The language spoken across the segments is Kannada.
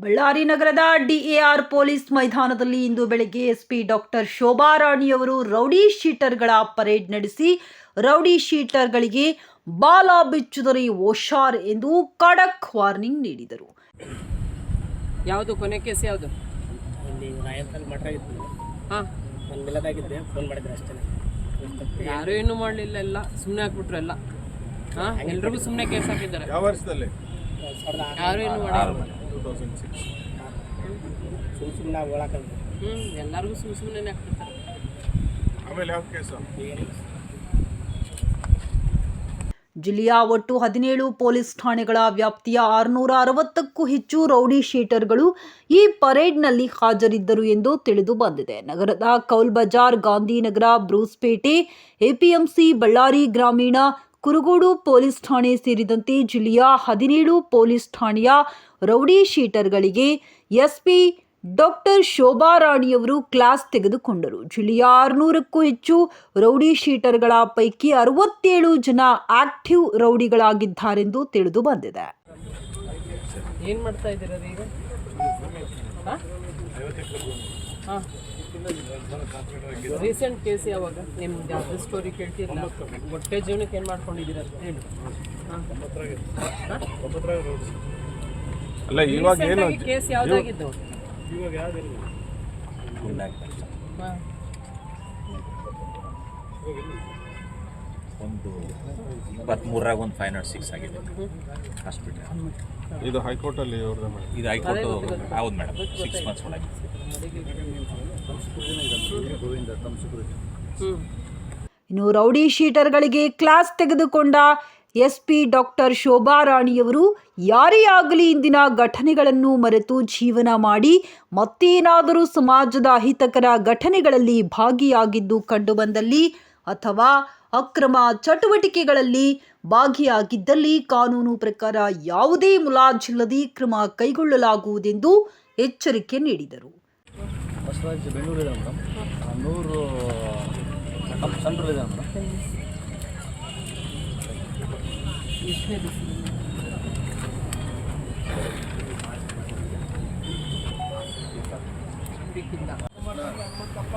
ಬಳ್ಳಾರಿ ನಗರದ ಡಿಎಆರ್ ಪೊಲೀಸ್ ಮೈದಾನದಲ್ಲಿ ಇಂದು ಬೆಳಗ್ಗೆ ಎಸ್ಪಿ ಡಾಕ್ಟರ್ ಶೋಭಾ ರಾಣಿಯವರು ರೌಡಿ ಶೀಟರ್ಗಳ ಪರೇಡ್ ನಡೆಸಿ ರೌಡಿ ಶೀಟರ್ಗಳಿಗೆ ಬಾಲ ಬಿಚ್ಚುದರೆ ಓಶಾರ್ ಎಂದು ಖಡಕ್ ವಾರ್ನಿಂಗ್ ನೀಡಿದರು. ಯಾವುದು ಕೊನೆ ಕೇಸ್ ಯಾವುದು? ಇಲ್ಲಿ ಮಠ ಹಾಂ. ನಾನು ಮಿಲ್ಲದಾಗಿದ್ದೆ ಫೋನ್ ಮಾಡಿದ್ರೆ ಅಷ್ಟೇ ಯಾರೂ ಏನು ಮಾಡಲಿಲ್ಲ ಎಲ್ಲ ಸುಮ್ಮನೆ ಹಾಕ್ಬಿಟ್ರು ಎಲ್ಲ. ಹಾಂ ಎಲ್ರಿಗೂ ಸುಮ್ಮನೆ ಕೇಸ್ ಹಾಕಿದ್ದಾರೆ. ಯಾವ ವರ್ಷದಲ್ಲಿ? ಯಾರು ಏನು ಯಾರೂ ಏನೂ ಮಾಡಿಲ್ಲ. ಟೂ ತೌಸಂಡ್ ಸಿಕ್ಸ್ ಸುಮ್ಮ ಸುಮ್ಮನೆ ಒಳಕಂದು ಹ್ಞೂ ಎಲ್ಲರಿಗೂ ಸುಮ್ಮ ಸುಮ್ಮನೆ ಹಾಕ್ಬಿಡ್ತಾರೆ ಆಮೇಲೆ ಯಾವ ಕೇಸು? ಜಿಲ್ಲೆಯ ಒಟ್ಟು ಹದಿನೇಳು ಪೊಲೀಸ್ ಠಾಣೆಗಳ ವ್ಯಾಪ್ತಿಯ ಆರುನೂರ ಅರವತ್ತಕ್ಕೂ ಹೆಚ್ಚು ರೌಡಿ ಶೀಟರ್ಗಳು ಈ ಪರೇಡ್ನಲ್ಲಿ ಹಾಜರಿದ್ದರು ಎಂದು ತಿಳಿದು ಬಂದಿದೆ. ನಗರದ ಕೌಲ್ ಬಜಾರ್ ಗಾಂಧಿನಗರ ಬ್ರೂಸ್ಪೇಟೆ ಎಪಿಎಂಸಿ ಬಳ್ಳಾರಿ ಗ್ರಾಮೀಣ ಕುರುಗೋಡು ಪೊಲೀಸ್ ಠಾಣೆ ಸೇರಿದಂತೆ ಜಿಲ್ಲೆಯ ಹದಿನೇಳು ಪೊಲೀಸ್ ಠಾಣೆಯ ರೌಡಿ ಶೀಟರ್ಗಳಿಗೆ ಎಸ್ಪಿ ಡಾಕ್ಟರ್ ಶೋಭಾ ರಾಣಿಯವರು ಕ್ಲಾಸ್ ತೆಗೆದುಕೊಂಡರು. ಜಿಲ್ಲೆಯ ಆರುನೂರಕ್ಕೂ ಹೆಚ್ಚು ರೌಡಿ ಶೀಟರ್ಗಳ ಪೈಕಿ ಅರವತ್ತೇಳು ಜನ ಆಕ್ಟಿವ್ ರೌಡಿಗಳಾಗಿದ್ದಾರೆಂದು ತಿಳಿದು ಬಂದಿದೆ. ಏನು ಮಾಡ್ತಾ ಇದ್ದೀರ ಈಗ? ಹಾಂ? ಹಾಂ. ರೀಸೆಂಟ್ ಕೇಸ್ ಯಾವಾಗ? ನಿಮ್ದು ಯಾವ್ದು ಸ್ಟೋರಿ ಕೇಳ್ತೀರಾ ಒಟ್ಟೆ ಜೀವನಕ್ಕೆ ಏನು ಮಾಡ್ಕೊಂಡಿದ್ದೀರ ಹೇಳಿ ಅಲ್ಲ ಇವಾಗ ಏನು ಕೇಸ್ ಯಾವ್ದಾಗಿದ್ದು? ಇವಾಗ ಯಾವ್ದಿಲ್ಲ ಹಾಂ. ಒಂದು ಇಪ್ಪತ್ತ್ಮೂರಾಗ ಒಂದು ಫೈವ್ ನಾಟ್ ಸಿಕ್ಸ್ ಆಗಿದೆ. ಹಾಸ್ಪಿಟಲ್ ಇದು ಹೈಕೋರ್ಟಲ್ಲಿ ಇದು ಹೈಕೋರ್ಟ್ ಹೌದು ಮೇಡಮ್ ಸಿಕ್ಸ್ ಮಂತ್ಸ್ ಒಳಗೆ. ಇನ್ನು ರೌಡಿ ಶೀಟರ್ಗಳಿಗೆ ಕ್ಲಾಸ್ ತೆಗೆದುಕೊಂಡ ಎಸ್ಪಿ ಡಾಕ್ಟರ್ ಶೋಭಾ ರಾಣಿಯವರು ಯಾರೇ ಆಗಲಿ ಇಂದಿನ ಘಟನೆಗಳನ್ನು ಮರೆತು ಜೀವನ ಮಾಡಿ ಮತ್ತೇನಾದರೂ ಸಮಾಜದ ಅಹಿತಕರ ಘಟನೆಗಳಲ್ಲಿ ಭಾಗಿಯಾಗಿದ್ದು ಕಂಡುಬಂದಲ್ಲಿ ಅಥವಾ ಅಕ್ರಮ ಚಟುವಟಿಕೆಗಳಲ್ಲಿ ಭಾಗಿಯಾಗಿದ್ದಲ್ಲಿ ಕಾನೂನು ಪ್ರಕಾರ ಯಾವುದೇ ಮುಲಾಜಿಲ್ಲದೆ ಕ್ರಮ ಕೈಗೊಳ್ಳಲಾಗುವುದೆಂದು ಎಚ್ಚರಿಕೆ ನೀಡಿದರು.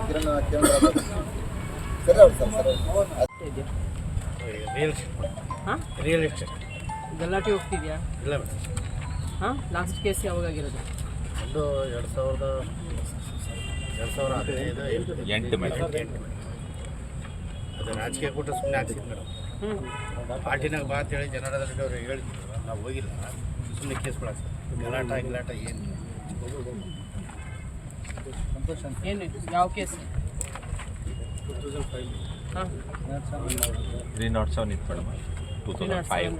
ಕಿರಣ ಕೇಂದ್ರ ಸರಿ ಸರ್ ಸರಿ ರಿಯಲ್ ಹಾಂ? ರಿಯಲ್ ಎಸ್ಟೇಟ್ ಗಲಾಟೆ ಹೋಗ್ತಿದ್ಯಾ? ಇಲ್ಲ ಮೇಡಮ್. ಹಾಂ? ಲಾಸ್ಟ್ ಕೇಸ್ ಯಾವಾಗಾಗಿರೋದು ಒಂದು ಎರಡು ಸಾವಿರದ ಎರಡು ಸಾವಿರ ಹದಿನೈದು ಎಂಟು ಎಂಟು ಮೇಡಮ್. ಅದು ರಾಜಕೀಯ ಕೂಟ ಸುಮ್ಮನೆ ಆಗ್ತಿತ್ತು ಮೇಡಮ್. ಹ್ಞೂ ಪಾರ್ಟಿನಾಗ ಬಾ ಅಂತೇಳಿ ಜನರದಲ್ಲಿ ಅವ್ರು ಹೇಳಿದ್ರು. ನಾವು ಹೋಗಿಲ್ಲ. ಸುಮ್ಮನೆ ಕೇಸ್ ಕೊಡಕ್ಕೆ ಗಲಾಟ ಗಿಲಾಟ ಏನು? ಏನು? ಯಾವ case two thousand five three naught seven ಇತ್ತು ಮೇಡಮ್ ಟೂ ತೌಸಂಡ್ ಫೈವ್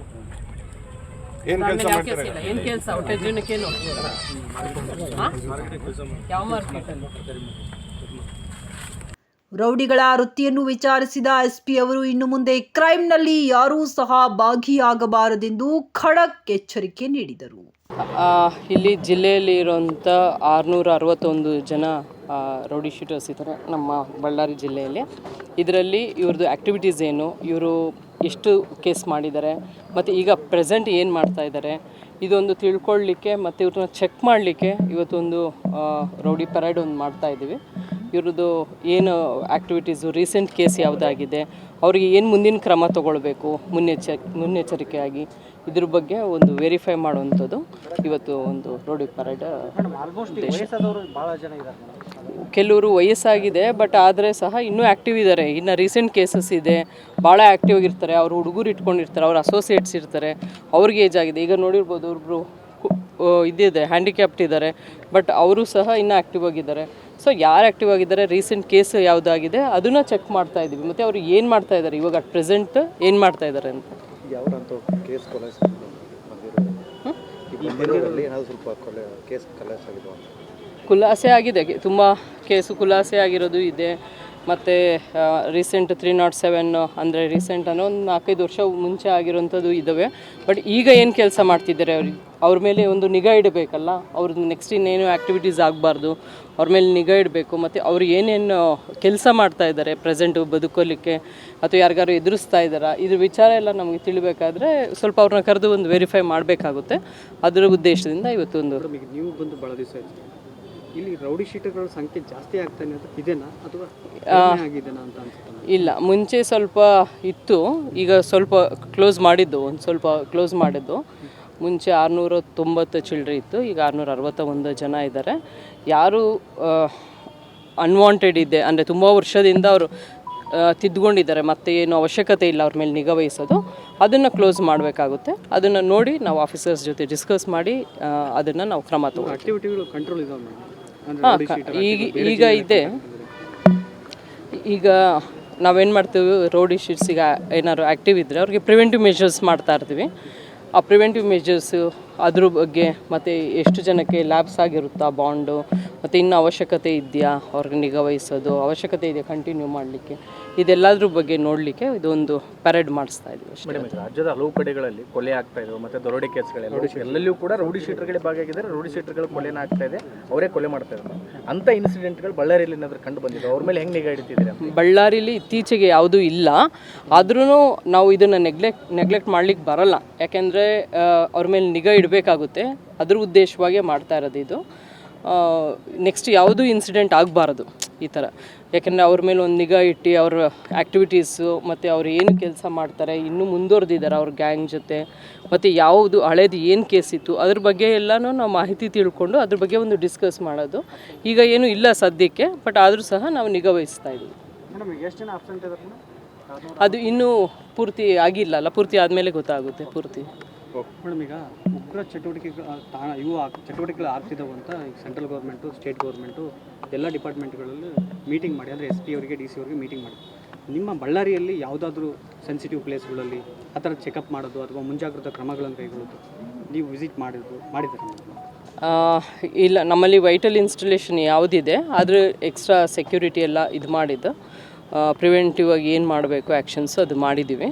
ಏನು ಕೆಲಸ ಕೇಸ್ ಏನು ಕೆಲಸ? ಯಾವ ಜೀವನಕ್ಕೇನು ಹಾಂ ಯಾವ ಮಾರ್ಕೆಟಲ್ಲಿ ರೌಡಿಗಳ ವೃತ್ತಿಯನ್ನು ವಿಚಾರಿಸಿದ ಎಸ್ಪಿ ಅವರು ಇನ್ನು ಮುಂದೆ ಕ್ರೈಮ್ನಲ್ಲಿ ಯಾರೂ ಸಹ ಭಾಗಿಯಾಗಬಾರದೆಂದು ಖಡಕ್ ಎಚ್ಚರಿಕೆ ನೀಡಿದರು. ಇಲ್ಲಿ ಜಿಲ್ಲೆಯಲ್ಲಿ ಇರುವಂಥ ಆರುನೂರ ಅರವತ್ತೊಂದು ಜನ ರೌಡಿ ಶೀಟರ್ಸ್ ಇದ್ದಾರೆ ನಮ್ಮ ಬಳ್ಳಾರಿ ಜಿಲ್ಲೆಯಲ್ಲಿ. ಇದರಲ್ಲಿ ಇವ್ರದ್ದು ಆ್ಯಕ್ಟಿವಿಟೀಸ್ ಏನು, ಇವರು ಎಷ್ಟು ಕೇಸ್ ಮಾಡಿದ್ದಾರೆ, ಮತ್ತು ಈಗ ಪ್ರೆಸೆಂಟ್ ಏನು ಮಾಡ್ತಾ ಇದ್ದಾರೆ, ಇದೊಂದು ತಿಳ್ಕೊಳ್ಳಿಕ್ಕೆ ಮತ್ತು ಇವ್ರನ್ನ ಚೆಕ್ ಮಾಡಲಿಕ್ಕೆ ಇವತ್ತೊಂದು ರೌಡಿ ಪೆರೇಡ್ ಒಂದು ಮಾಡ್ತಾ ಇದ್ದೀವಿ. ಇವ್ರದ್ದು ಏನು ಆ್ಯಕ್ಟಿವಿಟೀಸು ರೀಸೆಂಟ್ ಕೇಸ್ ಯಾವುದಾಗಿದೆ ಅವರಿಗೆ ಏನು ಮುಂದಿನ ಕ್ರಮ ತಗೊಳ್ಬೇಕು ಮುನ್ನೆಚ್ಚ ಮುನ್ನೆಚ್ಚರಿಕೆಯಾಗಿ ಇದ್ರ ಬಗ್ಗೆ ಒಂದು ವೆರಿಫೈ ಮಾಡುವಂಥದ್ದು ಇವತ್ತು ಒಂದು ರೋಡ್ ಪರೇಡ್ ಆಲ್ಮೋಸ್ಟ್ ವಯಸ್ಸಾದವರು ಭಾಳ ಜನ ಇದ್ದಾರೆ ಕೆಲವರು ವಯಸ್ಸಾಗಿದೆ ಬಟ್ ಆದರೆ ಸಹ ಇನ್ನೂ ಆ್ಯಕ್ಟಿವ್ ಇದ್ದಾರೆ ಇನ್ನು ರೀಸೆಂಟ್ ಕೇಸಸ್ ಇದೆ. ಭಾಳ ಆ್ಯಕ್ಟಿವ್ ಆಗಿರ್ತಾರೆ. ಅವ್ರು ಹುಡುಗರು ಇಟ್ಕೊಂಡಿರ್ತಾರೆ. ಅವ್ರ ಅಸೋಸಿಯೇಟ್ಸ್ ಇರ್ತಾರೆ. ಅವ್ರಿಗೆ ಏಜ್ ಆಗಿದೆ. ಈಗ ನೋಡಿರ್ಬೋದು ಒಬ್ಬರು ಇದಿದೆ ಹ್ಯಾಂಡಿಕ್ಯಾಪ್ಟ್ ಇದ್ದಾರೆ. ಬಟ್ ಅವರು ಸಹ ಇನ್ನೂ ಆ್ಯಕ್ಟಿವ್ ಆಗಿದ್ದಾರೆ. ಸೊ ಯಾರು ಆ್ಯಕ್ಟಿವ್ ಆಗಿದ್ದಾರೆ? ರೀಸೆಂಟ್ ಕೇಸ್ ಯಾವುದಾಗಿದೆ? ಅದನ್ನು ಚೆಕ್ ಮಾಡ್ತಾ ಇದ್ದೀವಿ ಮತ್ತು ಅವರು ಏನು ಮಾಡ್ತಾ ಇದ್ದಾರೆ ಇವಾಗ ಅಟ್ ಪ್ರೆಸೆಂಟ್ ಏನು ಮಾಡ್ತಾ ಇದ್ದಾರೆ ಅಂತ. ಖುಲಾಸೆ ಆಗಿದೆ. ತುಂಬ ಕೇಸು ಖುಲಾಸೆ ಆಗಿರೋದು ಇದೆ. ಮತ್ತು ರೀಸೆಂಟ್ ತ್ರೀ ನಾಟ್ ಸೆವೆನ್ನು ಅಂದರೆ ರೀಸೆಂಟ್ ಅನ್ನೋ ಒಂದು ನಾಲ್ಕೈದು ವರ್ಷ ಮುಂಚೆ ಆಗಿರೋಂಥದ್ದು ಇದ್ದಾವೆ ಬಟ್ ಈಗ ಏನು ಕೆಲಸ ಮಾಡ್ತಿದ್ದಾರೆ ಅವ್ರಿಗೆ ಅವ್ರ ಮೇಲೆ ಒಂದು ನಿಗಾ ಇಡಬೇಕಲ್ಲ? ಅವ್ರದ್ದು ನೆಕ್ಸ್ಟ್ ಇನ್ನೇನು ಆ್ಯಕ್ಟಿವಿಟೀಸ್ ಆಗಬಾರ್ದು? ಅವ್ರ ಮೇಲೆ ನಿಗಾ ಇಡಬೇಕು. ಮತ್ತು ಅವ್ರು ಏನೇನು ಕೆಲಸ ಮಾಡ್ತಾ ಇದ್ದಾರೆ ಪ್ರೆಸೆಂಟು ಬದುಕೋಲಿಕ್ಕೆ? ಅಥವಾ ಯಾರಿಗಾರು ಎದುರಿಸ್ತಾ ಇದ್ದಾರಾ? ಇದ್ರ ವಿಚಾರ ಎಲ್ಲ ನಮಗೆ ತಿಳಿಬೇಕಾದ್ರೆ ಸ್ವಲ್ಪ ಅವ್ರನ್ನ ಕರೆದು ಒಂದು ವೆರಿಫೈ ಮಾಡಬೇಕಾಗುತ್ತೆ. ಅದರ ಉದ್ದೇಶದಿಂದ ಇವತ್ತೊಂದು ನೀವು ಬಂದು ಭಾಳ ದಿವಸ ಇಲ್ಲಿ ರೌಡಿ ಶೀಟರ್ಗಳ ಸಂಖ್ಯೆ ಜಾಸ್ತಿ ಆಗ್ತಾನೆ ಅಂತ ಇದೆನಾ? ಅಥವಾ ಆಗಿದೆನಾ ಅಂತ ಅನ್ಸುತ್ತೆ ಇಲ್ಲ ಮುಂಚೆ ಸ್ವಲ್ಪ ಇತ್ತು ಈಗ ಸ್ವಲ್ಪ ಕ್ಲೋಸ್ ಮಾಡಿದ್ದು ಒಂದು ಸ್ವಲ್ಪ ಕ್ಲೋಸ್ ಮಾಡಿದ್ದು. ಮುಂಚೆ ಆರುನೂರ ತೊಂಬತ್ತು ಚಿಲ್ಡ್ರಿ ಇತ್ತು ಈಗ ಆರುನೂರ ಅರವತ್ತ ಒಂದು ಜನ ಇದ್ದಾರೆ. ಯಾರು ಅನ್ವಾಂಟೆಡ್ ಇದೆ ಅಂದರೆ ತುಂಬ ವರ್ಷದಿಂದ ಅವರು ತಿದ್ದುಕೊಂಡಿದ್ದಾರೆ ಮತ್ತೆ ಏನು ಅವಶ್ಯಕತೆ ಇಲ್ಲ ಅವ್ರ ಮೇಲೆ ನಿಗಾ ವಹಿಸೋದು ಅದನ್ನು ಕ್ಲೋಸ್ ಮಾಡಬೇಕಾಗುತ್ತೆ. ಅದನ್ನು ನೋಡಿ ನಾವು ಆಫೀಸರ್ಸ್ ಜೊತೆ ಡಿಸ್ಕಸ್ ಮಾಡಿ ಅದನ್ನು ನಾವು ಕ್ರಮ ತಗೋ ಆಕ್ಟಿವಿಟಿಗಳು ಕಂಟ್ರೋಲ್ ಇದಾವೆ ಹಾಂ ಈಗ ಈಗ ಇದೆ. ಈಗ ನಾವೇನು ಮಾಡ್ತೀವಿ ರೋಡ್ ಇಶ್ಯೂಸಿಗೆ ಏನಾದ್ರು ಆ್ಯಕ್ಟಿವ್ ಇದ್ದರೆ ಅವ್ರಿಗೆ ಪ್ರಿವೆಂಟಿವ್ ಮೆಷರ್ಸ್ ಮಾಡ್ತಾ ಇರ್ತೀವಿ. ಆ ಪ್ರಿವೆಂಟಿವ್ ಮೆಷರ್ಸು ಅದ್ರ ಬಗ್ಗೆ ಮತ್ತು ಎಷ್ಟು ಜನಕ್ಕೆ ಲ್ಯಾಬ್ಸ್ ಆಗಿರುತ್ತಾ ಬಾಂಡು ಮತ್ತು ಇನ್ನು ಅವಶ್ಯಕತೆ ಇದೆಯಾ ಅವ್ರಿಗೆ ನಿಗಾ ವಹಿಸೋದು ಅವಶ್ಯಕತೆ ಇದೆಯಾ ಕಂಟಿನ್ಯೂ ಮಾಡಲಿಕ್ಕೆ? ಇದೆಲ್ಲದ್ರ ಬಗ್ಗೆ ನೋಡಲಿಕ್ಕೆ ಇದೊಂದು ಪ್ಯಾರೇಡ್ ಮಾಡಿಸ್ತಾ ಇದ್ದೀವಿ ಅಷ್ಟೇ. ಮೇಡಮ್ ರಾಜ್ಯದ ಹಲವು ಕಡೆಗಳಲ್ಲಿ ಕೊಲೆ ಆಗ್ತಾ ಇದೆ ಮತ್ತೆ ದರೋಡೆ ಕೇಸ್ಗಳೆಲ್ಲ. ಎಲ್ಲೆಲ್ಲೂ ಕೂಡ ರೌಡಿ ಶೀಟರ್ಗಳೇ ಭಾಗಿಯಾಗಿದ್ದಾರೆ ರೌಡಿ ಶೀಟರ್ಗಳು ಕೊಲೆನ ಆಗ್ತಾ ಇದೆ ಅವರೇ ಕೊಲೆ ಮಾಡ್ತಾ ಇದ್ದಾರೆ. ಅಂತ ಇನ್ಸಿಡೆಂಟ್ಗಳು ಬಳ್ಳಾರಿಯಲ್ಲಿ ಏನಾದರೂ ಕಂಡು ಬಂದಿದೆ? ಅವ್ರ ಮೇಲೆ ಹೆಂಗೆ ನಿಗಾ ಇಡ್ತಿದ್ದೀರಾ ಬಳ್ಳಾರಿಲಿ ಇತ್ತೀಚೆಗೆ ಯಾವುದೂ ಇಲ್ಲ. ಆದ್ರೂ ನಾವು ಇದನ್ನು ನೆಗ್ಲೆಕ್ಟ್ ನೆಗ್ಲೆಕ್ಟ್ ಮಾಡ್ಲಿಕ್ಕೆ ಬರಲ್ಲ. ಯಾಕೆಂದರೆ ಅವ್ರ ಮೇಲೆ ನಿಗಾ ಇಡಬೇಕಾಗುತ್ತೆ ಅದ್ರ ಉದ್ದೇಶವಾಗೇ ಮಾಡ್ತಾ ಇರೋದು ಇದು. ನೆಕ್ಸ್ಟ್ ಯಾವುದೂ ಇನ್ಸಿಡೆಂಟ್ ಆಗಬಾರದು ಈ ಥರ ಯಾಕೆಂದರೆ ಅವ್ರ ಮೇಲೆ ಒಂದು ನಿಗಾ ಇಟ್ಟು ಅವ್ರ ಆ್ಯಕ್ಟಿವಿಟೀಸು ಮತ್ತು ಅವ್ರು ಏನು ಕೆಲಸ ಮಾಡ್ತಾರೆ ಇನ್ನೂ ಮುಂದುವರೆದಿದ್ದಾರೆ ಅವ್ರ ಗ್ಯಾಂಗ್ ಜೊತೆ. ಮತ್ತು ಯಾವುದು ಹಳೇದು ಏನು ಕೇಸ್ ಇತ್ತು ಅದ್ರ ಬಗ್ಗೆ ಎಲ್ಲನೂ ನಾವು ಮಾಹಿತಿ ತಿಳ್ಕೊಂಡು ಅದ್ರ ಬಗ್ಗೆ ಒಂದು ಡಿಸ್ಕಸ್ ಮಾಡೋದು. ಈಗ ಏನೂ ಇಲ್ಲ ಸದ್ಯಕ್ಕೆ ಬಟ್ ಆದರೂ ಸಹ ನಾವು ನಿಗಾ ವಹಿಸ್ತಾ ಇದ್ದೀವಿ ಅದು ಇನ್ನೂ ಪೂರ್ತಿ ಆಗಿಲ್ಲ ಅಲ್ಲ ಪೂರ್ತಿ ಆದಮೇಲೆ ಗೊತ್ತಾಗುತ್ತೆ ಪೂರ್ತಿ. ಉಗ್ರ ಚಟುವಟಿಕೆ ತಾಣ, ಇವು ಚಟುವಟಿಕೆಗಳು ಆಗ್ತಿದ್ದಾವೆ ಅಂತ ಸೆಂಟ್ರಲ್ ಗೌರ್ಮೆಂಟು, ಸ್ಟೇಟ್ ಗೌರ್ಮೆಂಟು, ಎಲ್ಲ ಡಿಪಾರ್ಟ್ಮೆಂಟ್ಗಳಲ್ಲಿ ಮೀಟಿಂಗ್ ಮಾಡಿ, ಅಂದರೆ ಎಸ್ ಪಿ ಅವರಿಗೆ, ಡಿ ಸಿ ಅವರಿಗೆ ಮೀಟಿಂಗ್ ಮಾಡಿ. ನಿಮ್ಮ ಬಳ್ಳಾರಿಯಲ್ಲಿ ಯಾವುದಾದ್ರೂ ಸೆನ್ಸಿಟಿವ್ ಪ್ಲೇಸ್ಗಳಲ್ಲಿ ಆ ಥರ ಚೆಕಪ್ ಮಾಡೋದು ಅಥವಾ ಮುಂಜಾಗ್ರತಾ ಕ್ರಮಗಳನ್ನು ಕೈಗೊಳ್ಳೋದು ನೀವು ವಿಸಿಟ್ ಮಾಡಿದ್ರು ಮಾಡಿದ್ದಾರೆ? ಇಲ್ಲ, ನಮ್ಮಲ್ಲಿ ವೈಟಲ್ ಇನ್ಸ್ಟಾಲೇಷನ್ ಯಾವುದಿದೆ, ಆದರೆ ಎಕ್ಸ್ಟ್ರಾ ಸೆಕ್ಯೂರಿಟಿ ಎಲ್ಲ ಇದು ಮಾಡಿದ್ದು. ಪ್ರಿವೆಂಟಿವ್ ಆಗಿ ಏನು ಮಾಡಬೇಕು ಆ್ಯಕ್ಷನ್ಸ್ ಅದು ಮಾಡಿದ್ದೀವಿ.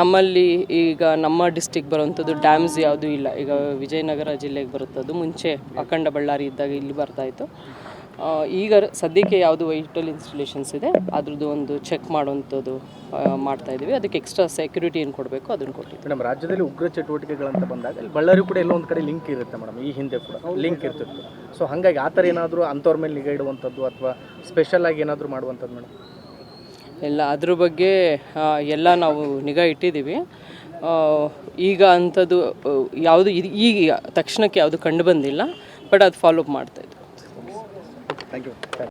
ನಮ್ಮಲ್ಲಿ ಈಗ ನಮ್ಮ ಡಿಸ್ಟಿಕ್ ಬರುವಂಥದ್ದು ಡ್ಯಾಮ್ಸ್ ಯಾವುದೂ ಇಲ್ಲ. ಈಗ ವಿಜಯನಗರ ಜಿಲ್ಲೆಗೆ ಬರುತ್ತದು ಮುಂಚೆ ಅಖಂಡ ಬಳ್ಳಾರಿ ಇದ್ದಾಗ ಇಲ್ಲಿ ಬರ್ತಾಯಿತ್ತು ಈಗ ಸದ್ಯಕ್ಕೆ ಯಾವುದು ವೈಟಲ್ ಇನ್ಸ್ಟಾಲೇಷನ್ಸ್ ಇದೆ ಅದ್ರದ್ದು ಒಂದು ಚೆಕ್ ಮಾಡುವಂಥದ್ದು ಮಾಡ್ತಾ ಇದ್ದೀವಿ. ಅದಕ್ಕೆ ಎಕ್ಸ್ಟ್ರಾ ಸೆಕ್ಯೂರಿಟಿ ಏನು ಕೊಡಬೇಕು ಅದನ್ನು ಕೊಟ್ಟಿದ್ದೀವಿ. ಮೇಡಮ್ ರಾಜ್ಯದಲ್ಲಿ ಉಗ್ರ ಚಟುವಟಿಕೆಗಳಂತ ಬಂದಾಗ ಇಲ್ಲಿ ಬಳ್ಳಾರಿ ಕೂಡ ಎಲ್ಲೋ ಒಂದು ಕಡೆ ಲಿಂಕ್ ಇರುತ್ತೆ ಮೇಡಮ್ ಈ ಹಿಂದೆ ಕೂಡ ಲಿಂಕ್ ಇರ್ತಿತ್ತು. ಸೊ ಹಾಗಾಗಿ ಆ ಥರ ಏನಾದರೂ ಅಂಥವ್ರ ಮೇಲೆ ನಿಗಾ ಇಡುವಂಥದ್ದು ಅಥವಾ ಸ್ಪೆಷಲ್ ಆಗಿ ಏನಾದರೂ ಮಾಡುವಂಥದ್ದು ಮೇಡಮ್? ಎಲ್ಲ ಅದ್ರ ಬಗ್ಗೆ ಎಲ್ಲ ನಾವು ನಿಗಾ ಇಟ್ಟಿದ್ದೀವಿ. ಈಗ ಅಂಥದ್ದು ಯಾವುದು ಇದು ಈಗ ತಕ್ಷಣಕ್ಕೆ ಯಾವುದು ಕಂಡು ಬಂದಿಲ್ಲ, ಬಟ್ ಅದು ಫಾಲೋ ಅಪ್ ಮಾಡ್ತಾಯಿದ್ವಿ ಥ್ಯಾಂಕ್ ಯು